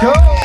go.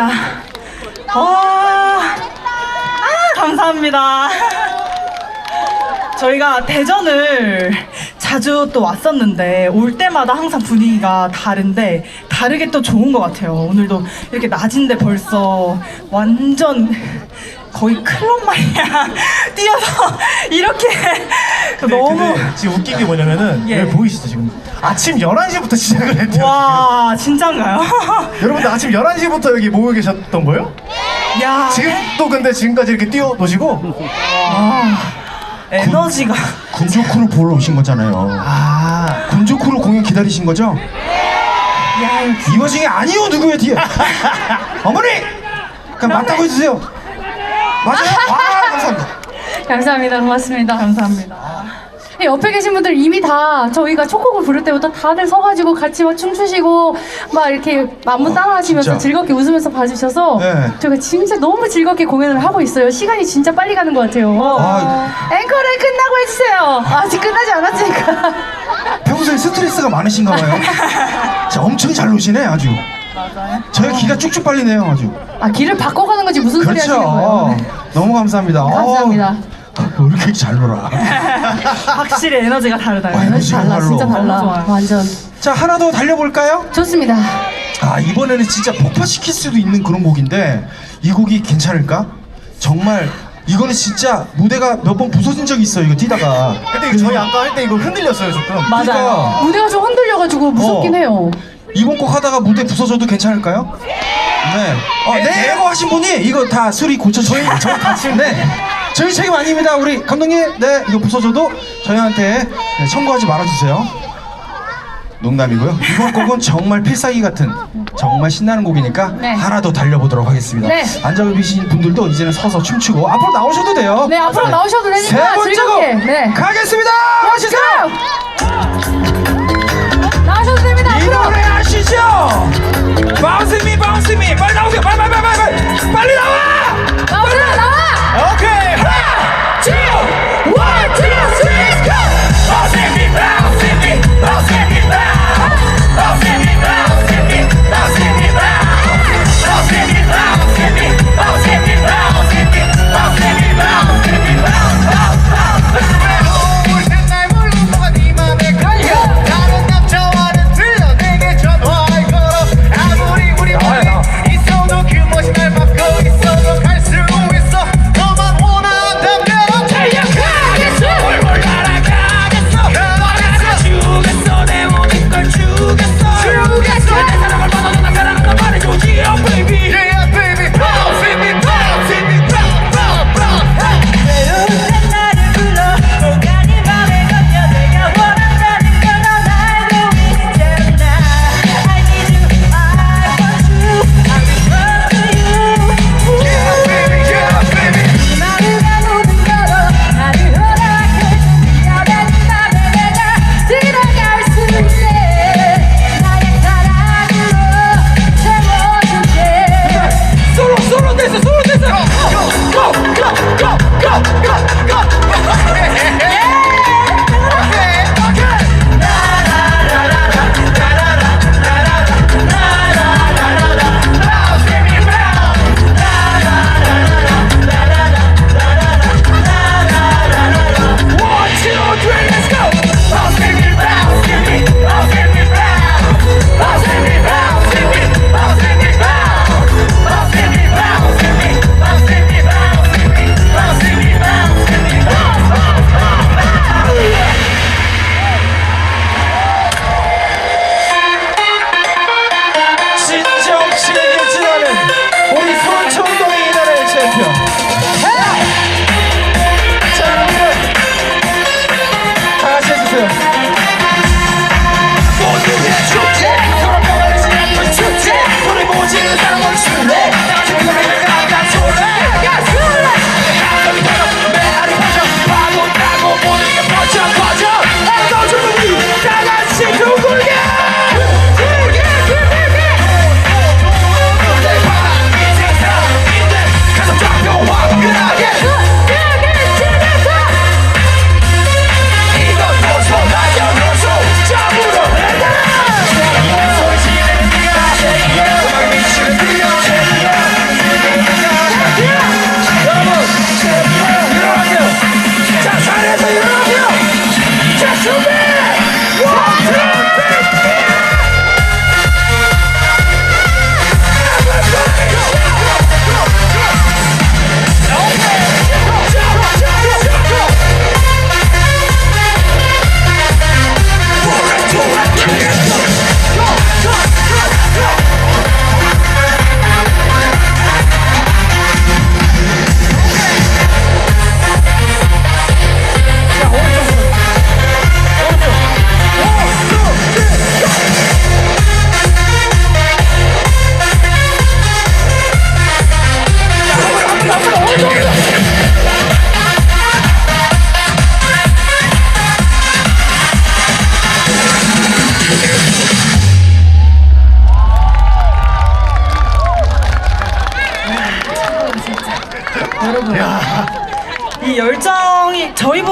진짜. 와 아, 감사합니다. 저희가 대전을 자주 또 왔었는데 올 때마다 항상 분위기가 다른데 다르게 또 좋은 것 같아요. 오늘도 이렇게 낮인데 벌써 완전 거의 클럽 마냥 뛰어서 이렇게 근데, 너무 근데 지금 웃긴 게 뭐냐면은 예. 여기 보이시죠 지금 아침 11시부터 시작을 했대요 와 진짠가요? 여러분들 아침 11시부터 여기 모여 계셨던 거예요? 야 지금 또 근데 지금까지 이렇게 뛰어 노시고 아, 에너지가 군조크루 보러 오신 거잖아요. 아 군조크루 공연 기다리신 거죠? 야이 와중에 아니요 누구예요 뒤에? 어머니! 그냥 맞다고 해주세요. 맞아요? 와 감사합니다. 감사합니다. 고맙습니다. 감사합니다. 이 옆에 계신 분들 이미 다 저희가 첫 곡을 부를 때부터 다들 서가지고 같이 막 춤추시고 막 이렇게 안무 따라 하시면서 진짜. 즐겁게 웃으면서 봐주셔서 네. 저희가 진짜 너무 즐겁게 공연을 하고 있어요. 시간이 진짜 빨리 가는 것 같아요. 아, 앵커를 끝나고 해주세요. 아직 끝나지 않았으니까. 평소에 스트레스가 많으신가 봐요. 자, 엄청 잘 노시네 아주. 맞아요. 저희 기가 쭉쭉 빨리네요 아주. 아 길을 바꿔가는 거지 무슨 소리 하시는 거예요? 그렇죠. 네. 너무 감사합니다. 감사합니다. 어, 왜 이렇게 잘 놀아? 확실히 에너지가 다르다. 와, 에너지 달라 정말로. 진짜 달라. 너무 좋아요. 완전 자 하나 더 달려볼까요? 좋습니다. 아 이번에는 진짜 폭파시킬 수도 있는 그런 곡인데 이 곡이 괜찮을까? 정말 이거는 진짜 무대가 몇 번 부서진 적이 있어요 이거 뛰다가 근데 저희 아까 할 때 이거 흔들렸어요 조금 맞아요. 그러니까 무대가 좀 흔들려가지고 무섭긴 어. 해요. 이번 곡 하다가 무대 부서져도 괜찮을까요? 네. 어, 네. 이거 하신 분이 이거 다 수리 고쳐 저희 저희 같이 네. 저희 책임 아닙니다. 우리 감독님. 네. 이거 부서져도 저희한테 네, 청구하지 말아 주세요. 농담이고요. 이번 곡은 정말 필살기 같은 정말 신나는 곡이니까 네. 하나 더 달려보도록 하겠습니다. 네. 앉아 계신 분들도 이제는 서서 춤추고 앞으로 나오셔도 돼요. 네 앞으로 나오셔도 세 되니까 번째 곡 즐겁게. 네. 가겠습니다. 멋있어요. 나오셔도 됩니다. 이 앞으로. 노래 아시죠? Bounce me, bounce me. 빨리 나오세요. 빨리, 빨리, 빨리, 빨리. 빨리 나와!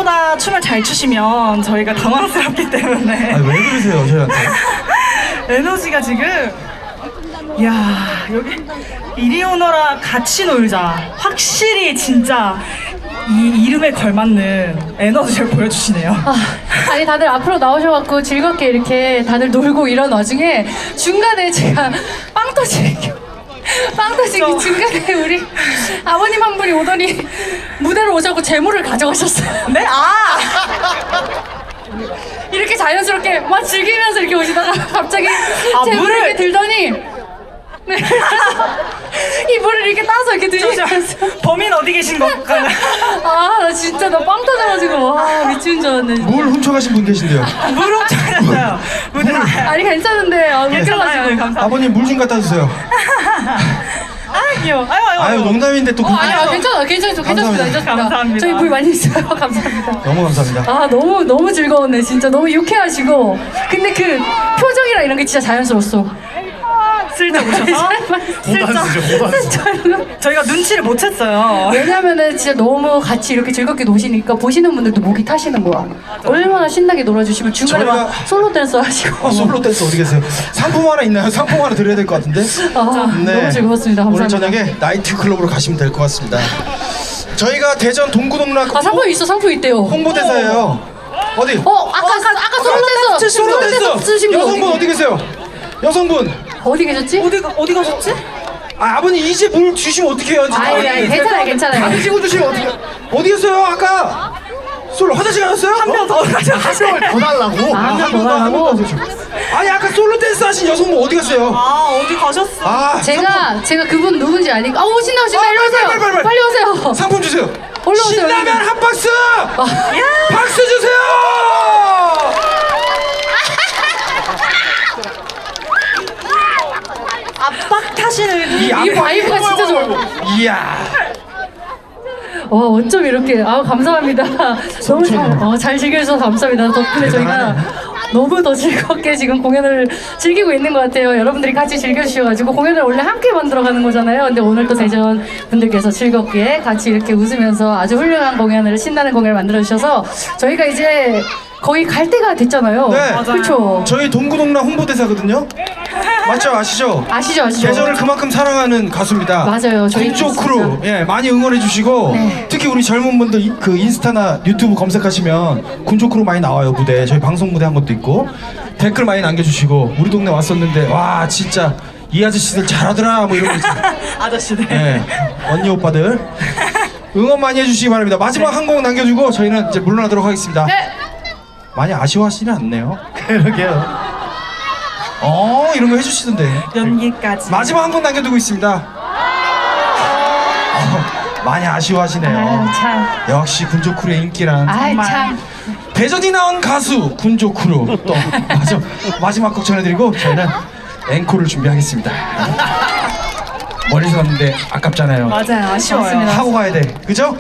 저희보다 춤을 잘 추시면 저희가 당황스럽기 때문에. 아니 왜 그러세요 저희한테? 에너지가 지금 야 여기 이리 오너라 같이 놀자. 확실히 진짜 이 이름에 걸맞는 에너지를 보여주시네요. 아, 아니 다들 앞으로 나오셔갖고 즐겁게 이렇게 다들 놀고 이런 와중에 중간에 제가 빵 터지게 빵 터지기 저- 중간에 우리 아버님 한 분이 오더니 무대로 오자고 재물을 가져가셨어요. 네? 아! 이렇게 자연스럽게 막 즐기면서 이렇게 오시다가 갑자기 아, 재물을 물을- 이렇게 들더니 네. 이 물을 이렇게 따서 이렇게 드시면서 범인 어디 계신 건가요? 아 나 진짜 나 빵 터져가지고 와 미친 줄 알았네. 진짜. 뭘 훔쳐가신 분 계신데요? 물 훔쳐갔어요 물 아니 괜찮은데 아, 괜찮아요 웃겨가지고. 감사합니다 아버님 물 좀 갖다 주세요. 아 귀여워 아유 아유 아유 농담인데 또 어, 그- 아니, 아, 괜찮아, 괜찮습니다, 괜찮습니다, 괜찮습니다. 감사합니다. 저희 물 많이 있어요, 감사합니다. 너무 감사합니다. 아, 너무, 너무 즐거웠네, 진짜. 너무 유쾌하시고. 근데 그 표정이랑 이런 게 진짜 자연스러웠어. 슬쩍 오셔서 못안쓰죠 못안쓰 저희가 눈치를 못 챘어요 왜냐면은 진짜 너무 같이 이렇게 즐겁게 노시니까 보시는 분들도 목이 타시는 거야. 얼마나 신나게 놀아주시면 중간에 저희가- 막 솔로 댄스 하시고. 어, 솔로 댄스 어디 계세요? 상품 하나 있나요? 상품 하나 드려야 될 것 같은데. 아, 너무 즐거웠습니다. 감사합니다. 오늘 저녁에 나이트 클럽으로 가시면 될 것 같습니다. 저희가 대전 동구동락 아, 상품 있어, 상품 있대요. 홍보대사예요. 어디? 어, 아까, 아까, 아까 솔로 댄스, 솔로 쓰신 분 여성분 어디 계세요? 여성분. 어디 계셨지? 어디 가- 어디 가셨지? 아, 아버님 이제 물 주시면 어떡해요? 진짜. 아니, 아니, 괜찮아요, 괜찮아요. 안 드시고 주시면 어떡해? 어디 계세요? 아까 솔로 화장실 가셨어요? 한 명 더 가져가세요 더 달라고 아, 한명 더한 하라고? 번도 안 드시고. 아니 아까 솔로 댄스 하신 여성분 어디 갔어요? 아 어디 가셨어? 아 제가, 제가 그분 누군지 아니까. 아, 오신다, 오신다. 아, 일로 오세요. 빨리, 빨리, 빨리, 빨리. 오세요. 상품 주세요. 올라오세요, 신라면. 한 박스. 아. 박수 주세요. 타시는 이이 바이브가 진짜 좋아. 이야. 와 어쩜 이렇게 아 감사합니다. 너무 잘, 어, 잘 즐겨주셔서 감사합니다. 덕분에 저희가 대단하네. 너무 더 즐겁게 지금 공연을 즐기고 있는 것 같아요. 여러분들이 같이 즐겨주셔가지고 공연을 원래 함께 만들어가는 거잖아요. 근데 오늘 또 대전 분들께서 즐겁게 같이 이렇게 웃으면서 아주 훌륭한 공연을 신나는 공연을 만들어주셔서 저희가 이제 거의 갈 때가 됐잖아요. 네. 맞아요. 그렇죠. 저희 동구동락 홍보대사거든요. 맞죠 아시죠? 아시죠 아시죠. 대전을 그만큼 사랑하는 가수입니다. 맞아요. 저희 군조 진짜. 크루 예 많이 응원해 주시고 네. 특히 우리 젊은 분들 이- 그 인스타나 유튜브 검색하시면 군조 크루 많이 나와요 무대 저희 방송 무대 한 것도 있고 댓글 많이 남겨주시고 우리 동네 왔었는데 와 진짜 이 아저씨들 잘하더라 뭐 이런 거. 아저씨들 예 언니 오빠들 응원 많이 해주시기 바랍니다 마지막 한 곡 남겨주고 저희는 이제 물러나도록 하겠습니다. 네. 많이 아쉬워하시는 않네요. 그러게요 어 이런 거 해주시던데. 연기까지 마지막 한번 남겨두고 있습니다. 어, 많이 아쉬워하시네요. 아유 참. 역시 군조 크루의 인기란 아이 참. 대전이 나온 가수 군조 크루 또 마지막, 마지막 곡 전해드리고 저희는 앵콜을 준비하겠습니다. 멀리서 왔는데 아깝잖아요. 맞아요 아쉬워요. 하고 가야 돼. 그죠?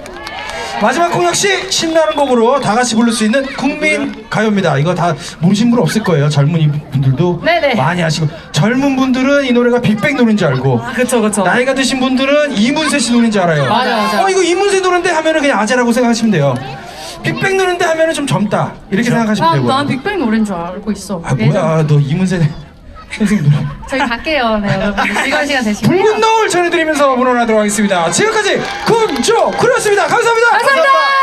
마지막 곡 역시 신나는 곡으로 다 같이 부를 수 있는 국민 가요입니다. 이거 다 모르신 분 없을 거예요. 젊은이 분들도 네네. 많이 아시고 젊은 분들은 이 노래가 빅뱅 노래인 줄 알고 아 그쵸 그쵸 나이가 드신 분들은 이문세 씨 노래인 줄 알아요. 맞아, 맞아. 어 이거 이문세 노래인데 하면은 그냥 아재라고 생각하시면 돼요. 빅뱅 노래인데 하면은 좀 젊다 이렇게 생각하시면 난, 되고요. 난 빅뱅 노래인 줄 알고 있어. 아 뭐야 너 이문세 선생님 노래. 저희 갈게요. 네, 여러분. 즐거운 시간 되시고요. 붉은 노을 전해드리면서 물러나도록 하겠습니다. 지금까지 군조 크루였습니다. 감사합니다. 감사합니다.